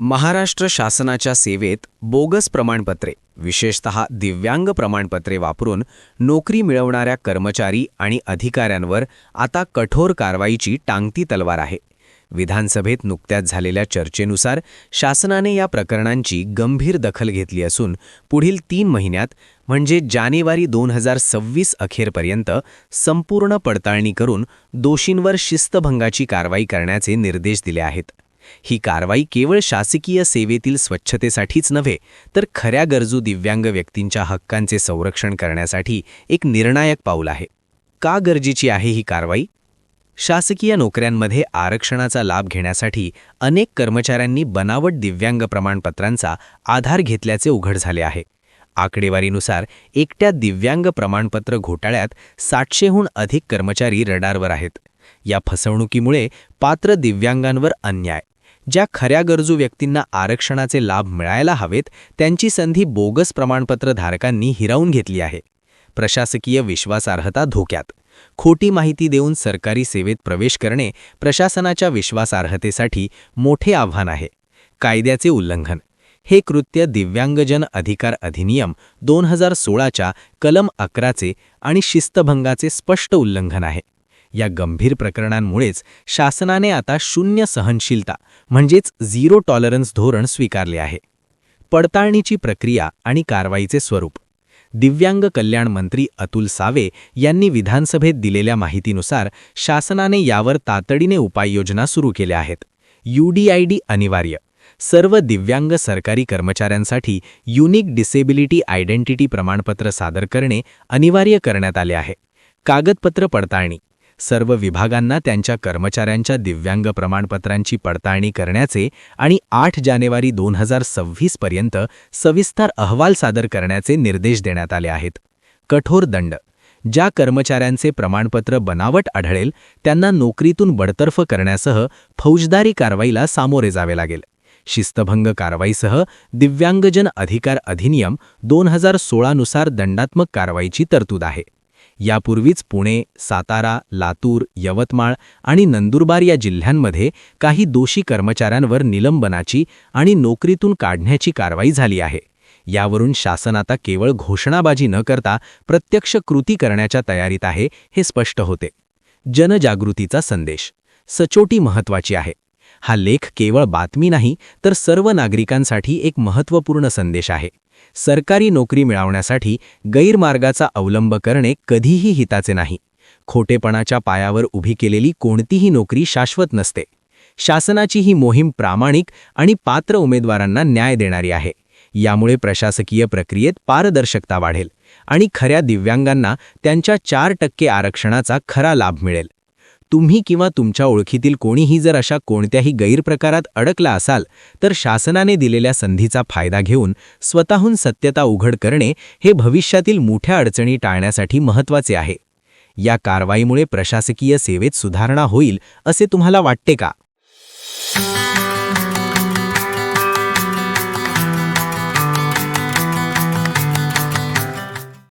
महाराष्ट्र शासनाच्या सेवेत बोगस प्रमाणपत्रे विशेषत दिव्यांग प्रमाणपत्रे वापरून नोकरी मिळवणाऱ्या कर्मचारी आणि अधिकाऱ्यांवर आता कठोर कारवाईची टांगती तलवार आहे. विधानसभेत नुकत्याच झालेल्या चर्चेनुसार शासनाने या प्रकरणांची गंभीर दखल घेतली असून पुढील तीन महिन्यात म्हणजे जानेवारी दोन हजार सव्वीस अखेरपर्यंत संपूर्ण पडताळणी करून दोषींवर शिस्तभंगाची कारवाई करण्याचे निर्देश दिले आहेत. ही कारवाई केवळ शासकीय सेवेतील स्वच्छतेसाठीच नव्हे तर खऱ्या गरजू दिव्यांग व्यक्तींच्या हक्कांचे संरक्षण करण्यासाठी एक निर्णायक पाऊल आहे. का गरजेची आहे ही कारवाई? शासकीय नोकऱ्यांमध्ये आरक्षणाचा लाभ घेण्यासाठी अनेक कर्मचाऱ्यांनी बनावट दिव्यांग प्रमाणपत्रांचा आधार घेतल्याचे उघड झाले आहे. आकडेवारीनुसार एकट्या दिव्यांग प्रमाणपत्र घोटाळ्यात सातशेहून अधिक कर्मचारी रडारवर आहेत. या फसवणुकीमुळे पात्र दिव्यांगांवर अन्याय ज्या खऱ्या गरजू व्यक्तींना आरक्षणाचे लाभ मिळायला हवेत त्यांची संधी बोगस प्रमाणपत्र धारकांनी हिरावून घेतली आहे. प्रशासकीय विश्वासार्हता धोक्यात. खोटी माहिती देऊन सरकारी सेवेत प्रवेश करणे प्रशासनाच्या विश्वासार्हतेसाठी मोठे आव्हान आहे. कायद्याचे उल्लंघन. हे कृत्य दिव्यांगजन अधिकार अधिनियम दोन हजार सोळाच्या कलम अकराचे आणि शिस्तभंगाचे स्पष्ट उल्लंघन आहे. या गंभीर प्रकरणांमुळेच शासनाने आता शून्य सहनशीलता म्हणजेच झिरो टॉलरन्स धोरण स्वीकारले आहे. पडताळणीची प्रक्रिया आणि कारवाईचे स्वरूप. दिव्यांग कल्याण मंत्री अतुल सावे यांनी विधानसभेत दिलेल्या माहितीनुसार शासनाने यावर तातडीने उपाययोजना सुरू केल्या आहेत. यूडीआयडी अनिवार्य. सर्व दिव्यांग सरकारी कर्मचाऱ्यांसाठी युनिक डिसेबिलिटी आयडेंटिटी प्रमाणपत्र सादर करणे अनिवार्य करण्यात आले आहे. कागदपत्र पडताळणी. सर्व विभागांना त्यांच्या कर्मचाऱ्यांच्या दिव्यांग प्रमाणपत्रांची पडताळणी करण्याचे आणि आठ जानेवारी दोन हजार सव्वीस पर्यंत सविस्तर अहवाल सादर करण्याचे निर्देश देण्यात आले आहेत. कठोर दंड. ज्या कर्मचाऱ्यांचे प्रमाणपत्र बनावट आढळेल त्यांना नोकरीतून बडतर्फ करण्यासह फौजदारी कारवाईला सामोरे जावे लागेल. शिस्तभंग कारवाईसह दिव्यांगजन अधिकार अधिनियम दोन हजार सोळानुसार दंडात्मक कारवाईची तरतूद आहे. यापूर्वीच पुणे सातारा लातूर यवतमाळ आणि नंदुरबार या जिल्ह्यांमध्ये काही दोषी कर्मचाऱ्यांवर निलंबनाची आणि नोकरीतून काढण्याची कारवाई झाली आहे. यावरून शासन आता केवळ घोषणाबाजी न करता प्रत्यक्ष कृती करण्याच्या तयारीत आहे हे स्पष्ट होते. जनजागृतीचा संदेश. सचोटी महत्वाची आहे. हा लेख केवळ बातमी नाही तर सर्व नागरिकांसाठी एक महत्त्वपूर्ण संदेश आहे. सरकारी नोकरी मिळवण्यासाठी गैरमार्गाचा अवलंब करणे कधीही हिताचे नाही. खोटेपणाच्या पायावर उभी केलेली कोणतीही नोकरी शाश्वत नसते. शासनाची ही मोहीम प्रामाणिक आणि पात्र उमेदवारांना न्याय देणारी आहे. यामुळे प्रशासकीय प्रक्रियेत पारदर्शकता वाढेल आणि खऱ्या दिव्यांगांना त्यांच्या चार टक्के आरक्षणाचा खरा लाभ मिळेल. तुम्ही किंवा तुमच्या ओळखीतील कोणीही जर अशा कोणत्याही गैरप्रकारात अडकला असाल तर शासनाने दिलेल्या संधीचा फायदा घेऊन स्वतःहून सत्यता उघड करणे हे भविष्यातील मोठ्या अडचणी टाळण्यासाठी महत्त्वाचे आहे. या कारवाईमुळे प्रशासकीय सेवेत सुधारणा होईल असे तुम्हाला वाटते का?